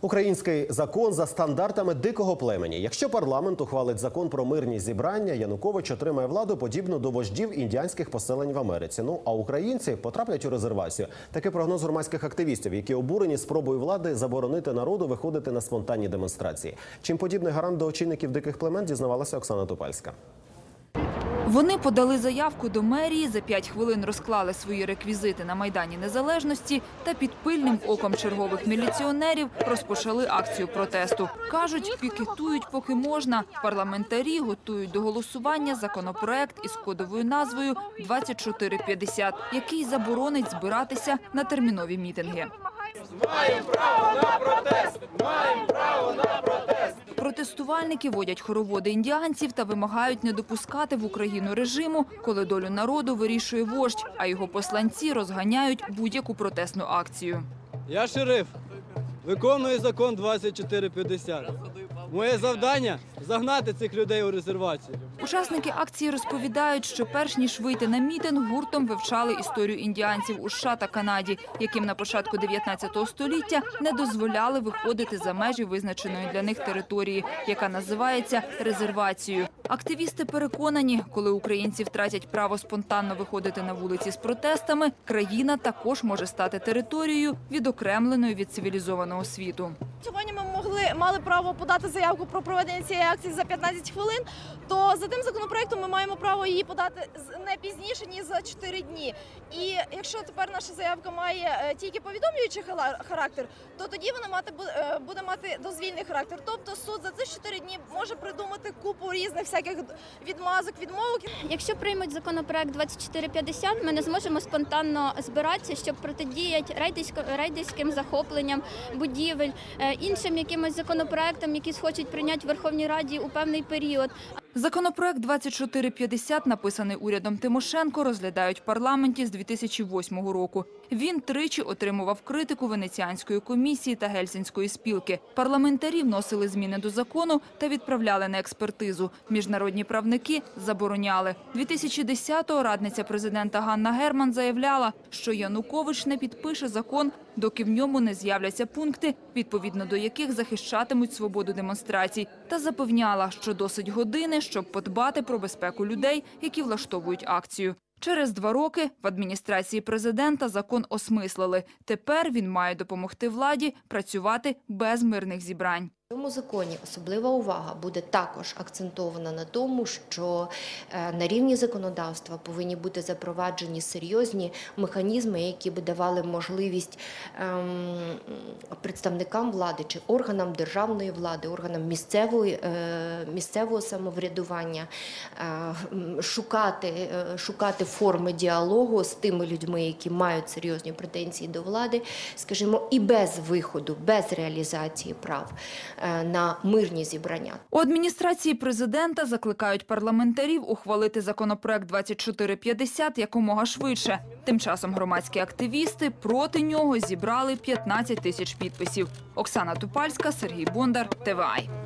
Український закон за стандартами дикого племені. Якщо парламент ухвалить закон про мирні зібрання, Янукович отримає владу подібну до вождів індіанських поселень в Америці. Ну а українці потраплять у резервацію. Такий прогноз громадських активістів, які обурені спробою влади заборонити народу виходити на спонтанні демонстрації. Чим подібний гарант до очільників диких племен дізнавалася Оксана Тупальська. Вони подали заявку до мерії, за п'ять хвилин розклали свої реквізити на Майдані Незалежності та під пильним оком чергових міліціонерів розпочали акцію протесту. Кажуть, пікетують поки можна. Парламентарі готують до голосування законопроект із кодовою назвою 2450, який заборонить збиратися на термінові мітинги. Протестувальники водять хороводи індіанців та вимагають не допускати в Україну режиму, коли долю народу вирішує вождь, а його посланці розганяють будь-яку протестну акцію. Я шериф. Виконую закон 2450. Моє завдання загнати цих людей у резервацію. Учасники акції розповідають, що перш ніж вийти на мітинг, гуртом вивчали історію індіанців у США та Канаді, яким на початку 19 століття не дозволяли виходити за межі визначеної для них території, яка називається резервацією. Активісти переконані, коли українці втратять право спонтанно виходити на вулиці з протестами, країна також може стати територією, відокремленою від цивілізованого світу. Сьогодні ми могли мали право подати заявку про проведення цієї акції за 15 хвилин. То за тим законопроектом ми маємо право її подати не пізніше ніж за 4 дні. І якщо тепер наша заявка має е, тільки повідомлюючий характер, то тоді вона мати е, буде мати дозвільний характер. Тобто суд за ці 4 дні може придумати купу різних всяких відмазок, відмовок. Якщо приймуть законопроект 2450, ми не зможемо спонтанно збиратися, щоб протидіяти рейдерським захопленням будівель, е, іншим якимось законопроектом, які схочуть прийняти в Верховній Раді у певний період. Законопроект 2450, написаний урядом Тимошенко, розглядають в парламенті з 2008 року. Він тричі отримував критику Венеціанської комісії та Гельсінської спілки. Парламентарі вносили зміни до закону та відправляли на експертизу. Міжнародні правники забороняли. 2010-го радниця президента Ганна Герман заявляла, що Янукович не підпише закон, доки в ньому не з'являться пункти, відповідно до яких захищатимуть свободу демонстрацій, та запевняла, що досить години, щоб подбати про безпеку людей, які влаштовують акцію. Через два роки в адміністрації президента закон осмислили. Тепер він має допомогти владі працювати без мирних зібрань. В цьому законі особлива увага буде також акцентована на тому, що е, на рівні законодавства повинні бути запроваджені серйозні механізми, які би давали можливість ем, представникам влади чи органам державної влади, органам місцевої, е, місцевого самоврядування е, шукати, шукати форми діалогу з тими людьми, які мають серйозні претензії до влади, скажімо, і без виходу, без реалізації прав на мирні зібрання. У адміністрації президента закликають парламентарів ухвалити законопроект 2450 якомога швидше. Тим часом громадські активісти проти нього зібрали 15 тисяч підписів. Оксана Тупальська, Сергій Бондар, ТВАЙ.